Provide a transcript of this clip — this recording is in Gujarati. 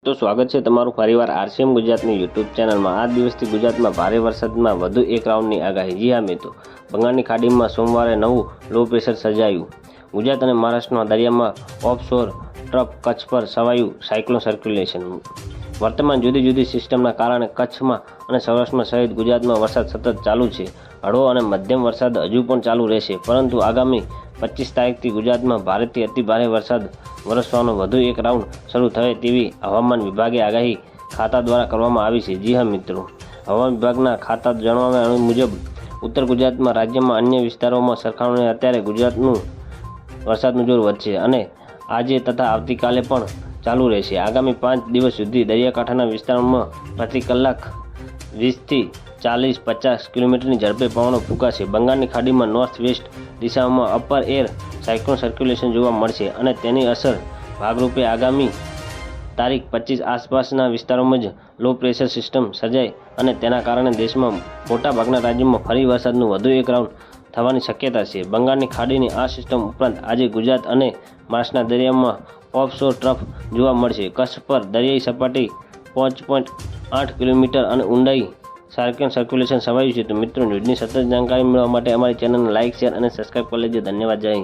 તો સ્વાગત છે તમારું ફરીવાર આરસીએમ ગુજરાતની યુટ્યુબ ચેનલમાં. આ દિવસથી ગુજરાતમાં ભારે વરસાદમાં વધુ એક રાઉન્ડની આગાહી. જી હા મિત્રો, બંગાળની ખાડીમાં સોમવારે નવું લો પ્રેશર સર્જાયું. ગુજરાત અને મહારાષ્ટ્રના દરિયામાં ઓફશોર ટ્રફ કચ્છ પર સવાયું સાયક્લોન સર્ક્યુલેશન વર્તમાન જુદી જુદી સિસ્ટમના કારણે કચ્છમાં અને સૌરાષ્ટ્રમાં સહિત ગુજરાતમાં વરસાદ સતત ચાલુ છે. હળવો અને મધ્યમ વરસાદ હજુ પણ ચાલુ રહેશે. પરંતુ આગામી પચીસ તારીખથી ગુજરાતમાં ભારેથી અતિ ભારે વરસાદ વરસવાનો વધુ એક રાઉન્ડ શરૂ થાય તેવી હવામાન વિભાગે આગાહી ખાતા દ્વારા કરવામાં આવી છે. જી હા, મિત્રો. હવામાન વિભાગના ખાતા જણાવ્યા મુજબ, ઉત્તર ગુજરાતમાં રાજ્યમાં અન્ય વિસ્તારોમાં સરખામણીએ અત્યારે ગુજરાતનું વરસાદનું જોર વધશે અને આજે તથા આવતીકાલે પણ ચાલુ રહેશે. આગામી પાંચ દિવસ સુધી દરિયાકાંઠાના વિસ્તારોમાં પ્રતિ કલાક વીસથી ચાલીસ પચાસ કિલોમીટરની ઝડપે પવનો ફૂંકાશે. બંગાળની ખાડીમાં નોર્થ વેસ્ટ દિશામાં અપર એર સાયક્લોન સર્ક્યુલેશન જોવા મળશે અને તેની અસર ભાગરૂપે આગામી તારીખ પચીસ આસપાસના વિસ્તારોમાં જ લો પ્રેશર સિસ્ટમ સર્જાય અને તેના કારણે દેશમાં મોટાભાગના રાજ્યોમાં ફરી વરસાદનું વધુ એક રાઉન્ડ થવાની શક્યતા છે. બંગાળની ખાડીની આ સિસ્ટમ ઉપરાંત આજે ગુજરાત અને મહારાષ્ટ્રના દરિયામાં ઓફશોર ટ્રફ જોવા મળશે. કચ્છ પર દરિયાઈ સપાટી પાંચ પોઈન્ટ આઠ કિલોમીટર અને ઊંડાઈ સાયક્લોન સર્ક્યુલેશન સમાયું છે તો મિત્રો, ન્યૂઝની સતત જાણકારી મેળવવા માટે અમારી ચેનલને લાઇક શેર અને સબસ્ક્રાઈબ કરી લેજો. ધન્યવાદ, જય